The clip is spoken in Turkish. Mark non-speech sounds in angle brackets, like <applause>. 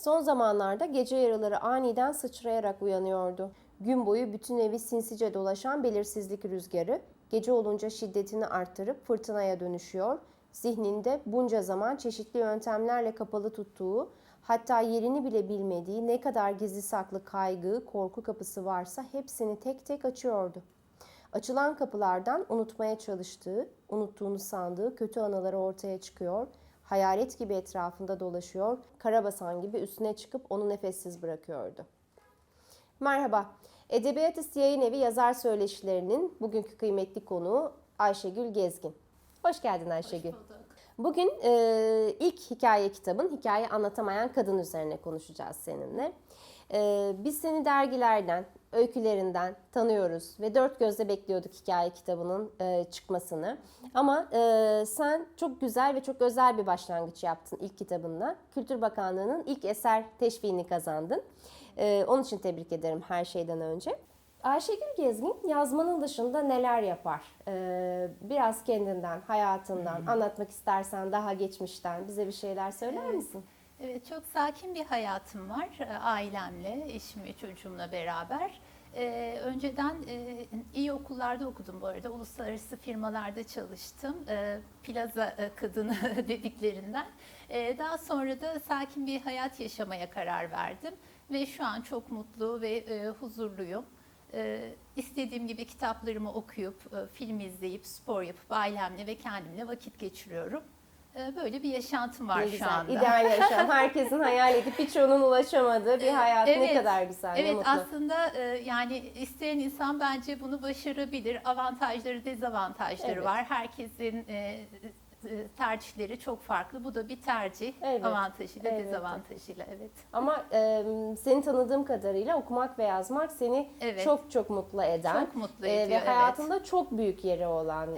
Son zamanlarda gece yarıları aniden sıçrayarak uyanıyordu. Gün boyu bütün evi sinsice dolaşan belirsizlik rüzgarı, gece olunca şiddetini arttırıp fırtınaya dönüşüyor. Zihninde bunca zaman çeşitli yöntemlerle kapalı tuttuğu, hatta yerini bile bilmediği ne kadar gizli saklı kaygı, korku kapısı varsa hepsini tek tek açıyordu. Açılan kapılardan unutmaya çalıştığı, unuttuğunu sandığı kötü anıları ortaya çıkıyor. Hayalet gibi etrafında dolaşıyor, karabasan gibi üstüne çıkıp onu nefessiz bırakıyordu. Merhaba, Edebiyat İst Yayın Evi yazar söyleşilerinin bugünkü kıymetli konuğu Ayşegül Gezgin. Hoş geldin Ayşegül. Bugün e, ilk hikaye kitabın Hikaye Anlatamayan Kadın üzerine konuşacağız seninle. E, biz seni dergilerden, öykülerinden tanıyoruz ve dört gözle bekliyorduk hikaye kitabının e, çıkmasını. Ama e, sen çok güzel ve çok özel bir başlangıç yaptın ilk kitabında. Kültür Bakanlığı'nın ilk eser teşviğini kazandın. E, onun için tebrik ederim her şeyden önce. Ayşegül Gezgin yazmanın dışında neler yapar? Ee, biraz kendinden, hayatından anlatmak istersen daha geçmişten bize bir şeyler söyler misin? Evet, çok sakin bir hayatım var e, ailemle, eşim ve çocuğumla beraber. Ee, önceden e, iyi okullarda okudum bu arada, uluslararası firmalarda çalıştım, e, plaza e, kadını <laughs> dediklerinden. E, daha sonra da sakin bir hayat yaşamaya karar verdim ve şu an çok mutlu ve e, huzurluyum. E, istediğim gibi kitaplarımı okuyup, e, film izleyip, spor yapıp ailemle ve kendimle vakit geçiriyorum. E, böyle bir yaşantım var Ne şu güzel, anda. ideal yaşam. <laughs> Herkesin hayal edip birçoğunun ulaşamadığı bir hayat ne Evet, kadar güzel, ne Evet mutlu. aslında e, yani isteyen insan bence bunu başarabilir. Avantajları, dezavantajları Evet. var. Herkesin e, tercihleri çok farklı. Bu da bir tercih. Evet, Avantajıyla, evet. dezavantajıyla evet. Ama e, seni tanıdığım kadarıyla okumak ve yazmak seni Evet. çok çok mutlu eden Çok mutlu e, ediyor. ve evet. hayatında çok büyük yeri olan